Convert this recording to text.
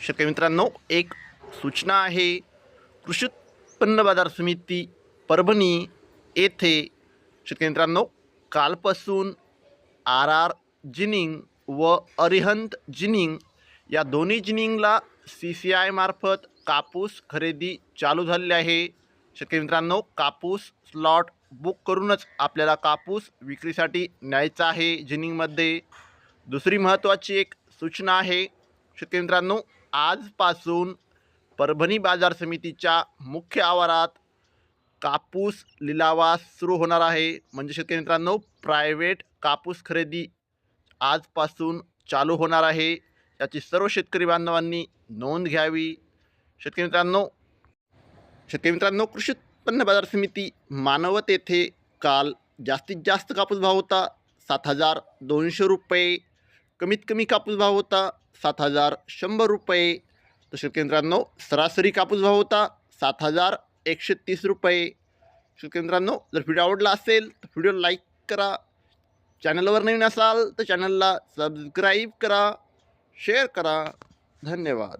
शेतकरी मित्रांनो एक सूचना आहे. कृषी उत्पन्न बाजार समिती परभणी येथे शेतकरी मित्रांनो कालपासून आर आर जिनिंग व अरिहंत जिनिंग या दोन्ही जिनिंगला सी सी आय मार्फत कापूस खरेदी चालू झालेली आहे. शेतकरी मित्रांनो कापूस स्लॉट बुक करूनच आपल्याला कापूस विक्रीसाठी न्यायचा आहे जिनिंगमध्ये. दुसरी महत्त्वाची एक सूचना आहे शेतकरी मित्रांनो आजपासून परभणी बाजार समितीच्या मुख्य आवारात कापूस लिलावास सुरू होणार आहे. म्हणजे शेतकरी मित्रांनो प्रायव्हेट कापूस खरेदी आजपासून चालू होणार आहे. याची सर्व शेतकरी बांधवांनी नोंद घ्यावी. शेतकरी मित्रांनो शेतकरी मित्रांनो कृषी उत्पन्न बाजार समिती मानवत येथे काल जास्तीत जास्त कापूस भाव होता. सात हजार दोनशे रुपये कमीत कमी कापूस भाव होता सात हजार शंभर रुपये. तर शेतकरी सरासरी कापूस भाव होता सात हजार एकशे तीस रुपये. शेतकरी जर व्हिडिओ आवडला असेल तर व्हिडिओ लाईक करा. चॅनलवर नवीन असाल तर चॅनलला सबस्क्राईब करा शेअर करा. धन्यवाद.